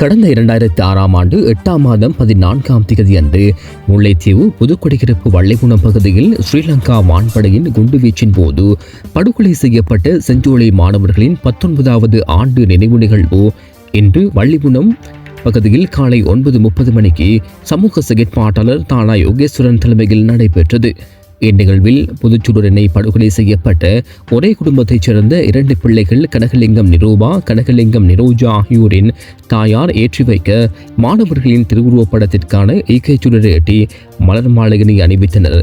கடந்த இரண்டாயிரத்தி ஆறாம் ஆண்டு எட்டாம் மாதம் பதினான்காம் தேதி அன்று முல்லைத்தீவு புதுக்குடியிருப்பு வள்ளிகுணம் பகுதியில் ஸ்ரீலங்கா வான்படையின் குண்டுவீச்சின் போது படுகொலை செய்யப்பட்ட செஞ்சோலை மாணவர்களின் பத்தொன்பதாவது ஆண்டு நினைவு நிகழ்வு. இன்று வள்ளிகுணம் பகுதியில் காலை ஒன்பது முப்பது மணிக்கு சமூக செயற்பாட்டாளர் தானா யோகேஸ்வரன் தலைமையில் நடைபெற்றது. இந்நிகழ்வில் புதுச்சுடரனை படுகொலை செய்யப்பட்ட ஒரே குடும்பத்தைச் சேர்ந்த இரண்டு பிள்ளைகள் கனகலிங்கம் நிரூபா கனகலிங்கம் நிரோஜா ஆகியோரின் தாயார் ஏற்றி வைக்க மாணவர்களின் திருவுருவப்படத்திற்கான படத்திற்கான சுடரை எட்டி மலர் மாளிகனை அணிவித்தனர்.